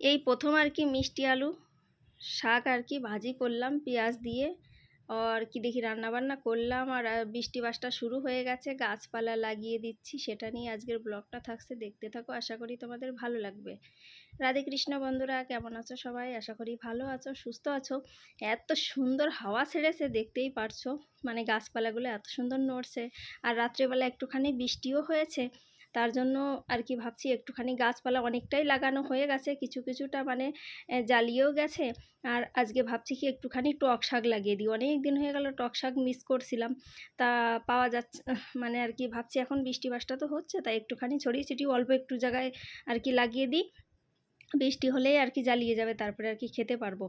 এই প্রথম আর কি মিষ্টি আলু, শাক আর কি ভাজি করলাম, পেঁয়াজ দিয়ে। আর কি দেখি রান্না বান্না করলাম আর বৃষ্টি বাসটা শুরু হয়ে গেছে, গাছপালা লাগিয়ে দিচ্ছি, সেটা নিয়ে আজকের ব্লগটা থাকছে। দেখতে থাকো, আশা করি তোমাদের ভালো লাগবে। রাধে কৃষ্ণ বন্ধুরা, কেমন আছো সবাই? আশা করি ভালো আছো, সুস্থ আছো। এত সুন্দর হাওয়া ছেড়েছে, দেখতেই পারছ। মানে গাছপালাগুলো এত সুন্দর নড়ছে। আর রাত্রেবেলা একটুখানি বৃষ্টিও হয়েছে। তার জন্য আর কি ভাবছি একটুখানি গাছপালা অনেকটাই লাগানো হয়ে গেছে, কিছু কিছুটা মানে জ্বালিয়েও গেছে। আর আজকে ভাবছি কি একটুখানি টক শাক লাগিয়ে দিই। অনেক দিন হয়ে গেল টক শাক মিস করছিলাম। তা পাওয়া যাচ্ছে মানে আর কি ভাবছি এখন বৃষ্টি বাসটা তো হচ্ছে, তাই একটুখানি ছড়িয়ে ছিটিয়ে অল্প একটু জায়গায় আর কি লাগিয়ে দিই। বৃষ্টি হলেই আর কি জ্বালিয়ে যাবে, তারপরে আর কি খেতে পারব।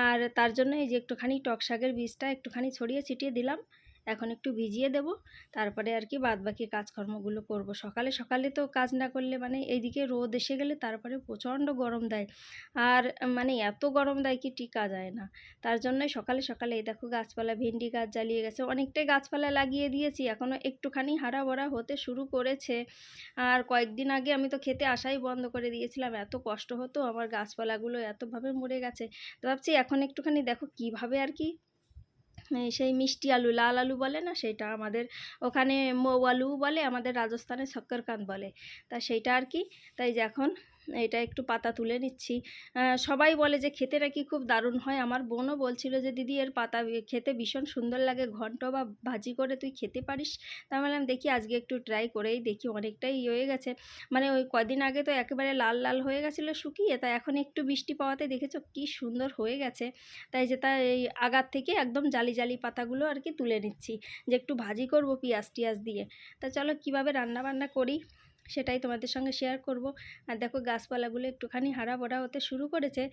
আর তার জন্য এই যে একটুখানি টক শাকের বীজটা একটুখানি ছড়িয়ে ছিটিয়ে দিলাম। এখন একটু ভিজিয়ে দেব। তারপরে আর কি বাদ বাকি কাজকর্মগুলো করব। সকালে সকালে তো কাজ না করলে মানে এইদিকে রোদ এসে গেলে তারপরে প্রচণ্ড গরম দেয়। আর মানে এত গরম দেয় কি টিকা যায় না। তার জন্যই সকালে সকালে এই দেখো গাছপালা, ভেন্ডি গাছ জ্বালিয়ে গেছে। অনেকটাই গাছপালা লাগিয়ে দিয়েছি। এখনও একটুখানি হারা ভরা হতে শুরু করেছে। আর কয়েকদিন আগে আমি তো খেতে আসাই বন্ধ করে দিয়েছিলাম। এত কষ্ট হতো, আমার গাছপালাগুলো এতভাবে মরে গেছে। তো ভাবছি এখন একটুখানি দেখো কীভাবে আর কি সেই মিষ্টি আলু, লাল আলু বলে না সেটা আমাদের ওখানে মৌ আলু বলে, আমাদের রাজস্থানে শক্করকান্ত বলে। তা সেইটা আর কি। তাই যখন এটা একটু পাতা তুলে নিচ্ছি। সবাই বলে যে খেতে নাকি খুব দারুণ হয়। আমার বোনও বলছিল যে, দিদি, এর পাতা খেতে ভীষণ সুন্দর লাগে। ঘন্ট বা ভাজি করে তুই খেতে পারিস? তা বললাম, দেখি, আজকে একটু ট্রাই করেই দেখি। অনেকটাই ইয়ে হয়ে গেছে। মানে ওই কদিন আগে তো একেবারে লাল লাল হয়ে গেছিল শুকিয়ে। তা এখন একটু বৃষ্টি পাওয়াতে দেখেছ কি সুন্দর হয়ে গেছে। তাই যে, তাই এই আগার থেকে একদম জালি জালি পাতাগুলো আর কি তুলে নিচ্ছি। যে, একটু ভাজি করব পেঁয়াজ, টিয়াজ দিয়ে। তা চলো, কীভাবে রান্না বান্না করি? সেটাই তোমাদের সঙ্গে শেয়ার করব। আর দেখো গাছপালাগুলো একটুখানি হারা ভরা হতে শুরু করেছে।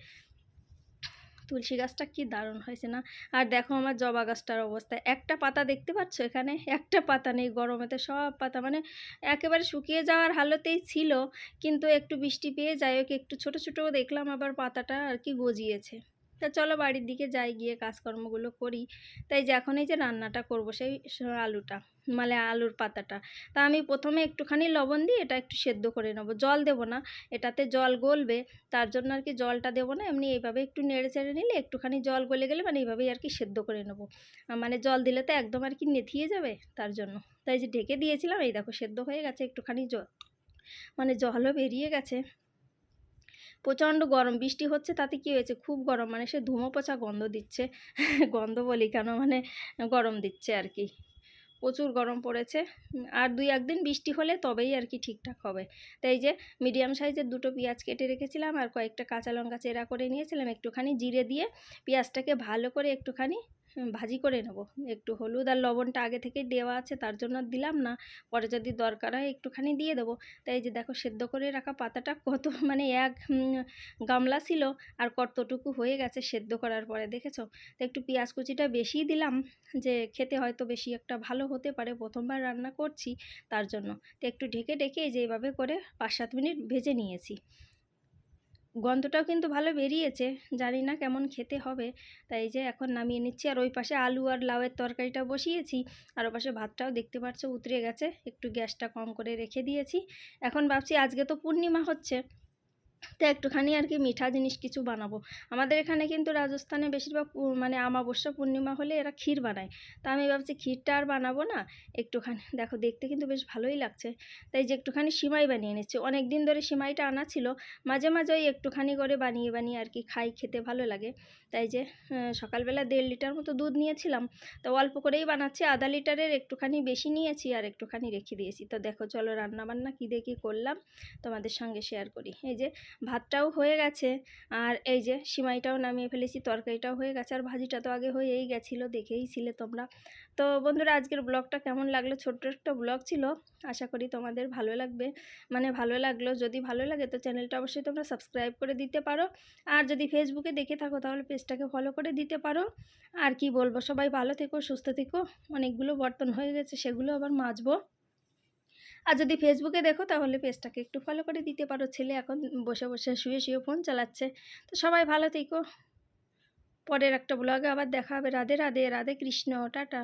তুলসী গাছটা কি দারুণ হয়েছে না? আর দেখো আমার জবা গাছটার অবস্থা। একটা পাতা দেখতে পাচ্ছ এখানে? একটা পাতা নেই গরমেতে সব পাতা। মানে একেবারে শুকিয়ে যাওয়ার হালতেই ছিল, কিন্তু একটু বৃষ্টি পেয়ে যাই হোক, একটু ছোট ছোট দেখলাম, আবার পাতাটা আর কি গজিয়েছে। তা চলো বাড়ির দিকে যাই, গিয়ে কাজকর্মগুলো করি। তাই যে এখন এই যে রান্নাটা করব, সেই আলুটা মানে আলুর পাতাটা। তা আমি প্রথমে একটুখানি লবণ দিয়ে এটা একটু সেদ্ধ করে নেব। জল দেব না, এটাতে জল গলবে, তার জন্য আর কি জলটা দেবো না, এমনি এইভাবে একটু নেড়ে চেড়ে নিলে একটুখানি জল গলে গেলে মানে এইভাবেই আর কি সেদ্ধ করে নেব। মানে জল দিলে তো একদম আর কি নেথিয়ে যাবে তার জন্য। তাই যে ঢেকে দিয়েছিলাম, এই দেখো সেদ্ধ হয়ে গেছে, একটুখানি জল মানে জলও বেরিয়ে গেছে। প্রচণ্ড গরম, বৃষ্টি হচ্ছে তাতে কি হয়েছে? খুব গরম মানে সে ধুমো পচা গন্ধ দিচ্ছে। গন্ধ বলি কেন? মানে গরম দিচ্ছে আর কি। প্রচুর গরম পড়েছে। আর দুই একদিন বৃষ্টি হলে তবেই আর কি ঠিকঠাক হবে। তাই যে মিডিয়াম সাইজের দুটো পেঁয়াজ কেটে রেখেছিলাম আর কয়েকটা কাঁচা লঙ্কা চেরা করে নিয়েছিলাম একটুখানি জিরে দিয়ে। পেঁয়াজটাকে ভালো করে একটুখানি ভাজি করে নেব। একটু হলুদ আর লবণটা আগে থেকেই দেওয়া আছে, তার জন্য দিলাম না। পরে যদি দরকার হয় একটুখানি দিয়ে দেবো। তাই যে দেখো, সেদ্ধ করে রাখা পাতাটা কত মানে এক গামলা ছিল আর কতটুকু হয়ে গেছে সেদ্ধ করার পরে, দেখেছ? তো একটু পেঁয়াজ কুচিটা বেশিই দিলাম যে খেতে হয়তো বেশি একটা ভালো হতে পারে। প্রথমবার রান্না করছি তার জন্য। তো একটু ঢেকে ঢেকে এই যে এইভাবে করে পাঁচ সাত মিনিট ভেজে নিয়েছি। গন্ধটাও কিন্তু ভালো বেরিয়েছে। জানি না কেমন খেতে হবে। তাই যে এখন নামিয়ে নিচ্ছি আর ওই পাশে আলু আর লাউয়ের তরকারিটা বসিয়েছি। আর ওই পাশে ভাতটাও দেখতে পাচ্ছ উতরে গেছে। একটু গ্যাসটা কম করে রেখে দিয়েছি। এখন ভাবছি আজকে তো পূর্ণিমা হচ্ছে। তো একটুখানি আর কি মিঠা জিনিস কিছু বানাবো। আমাদের এখানে কিন্তু রাজস্থানে বেশিরভাগ মানে আমাবস্যা পূর্ণিমা হলে এরা ক্ষীর বানায়। তা আমি ভাবছি ক্ষীরটা আর বানাবো না? একটুখানি, দেখো দেখতে কিন্তু বেশ ভালোই লাগছে। তাই যে একটুখানি সিমাই বানিয়ে নিচ্ছি। অনেক দিন ধরে সিমাইটা আনা ছিল, মাঝে মাঝে ওই একটুখানি করে বানিয়ে বানিয়ে আর কি খাই, খেতে ভালো লাগে। তাই যে সকালবেলা দেড় লিটার মতো দুধ নিয়েছিলাম। তো অল্প করেই বানাচ্ছি, আধা লিটারের একটুখানি বেশি নিয়েছি আর একটুখানি রেখে দিয়েছি। তো দেখো চলো রান্না বান্না কী দিয়ে কী করলাম তোমাদের সঙ্গে শেয়ার করি। এই যে ভাতটাও হয়ে গেছে। আর এই যে সিমাইটাও নামিয়ে ফেলেছি, তরকারিটাও হয়ে গেছে, আর ভাজিটা তো আগে হয়েই গেছিল, দেখেই ছিলে তোমরা। তো বন্ধুরা, আজকের ব্লগটা কেমন লাগল? ছোট্ট একটা ব্লগ ছিল, আশা করি তোমাদের ভালো লাগবে। মানে ভালো লাগল, যদি ভালো লাগে তো চ্যানেলটা অবশ্যই তোমরা সাবস্ক্রাইব করে দিতে পারো। আর যদি ফেসবুকে দেখে থাকো, তাহলে পেজটাকে ফলো করে দিতে পারো। আর কি বলব, সবাই ভালো থেকো, সুস্থ থেকো। অনেকগুলো বর্তন হয়ে গেছে, সেগুলো আবার মাজবো। আর যদি ফেসবুকে দেখো তাহলে পেজটাকে একটু ফলো করে দিতে পারো। ছেলে এখন বসে বসে শুয়ে শুয়ে ফোন চালাচ্ছে। তো সবাই ভালো থেকো। পরের একটা ব্লগে আবার দেখা হবে। রাধে রাধে রাধে কৃষ্ণ, টাটা।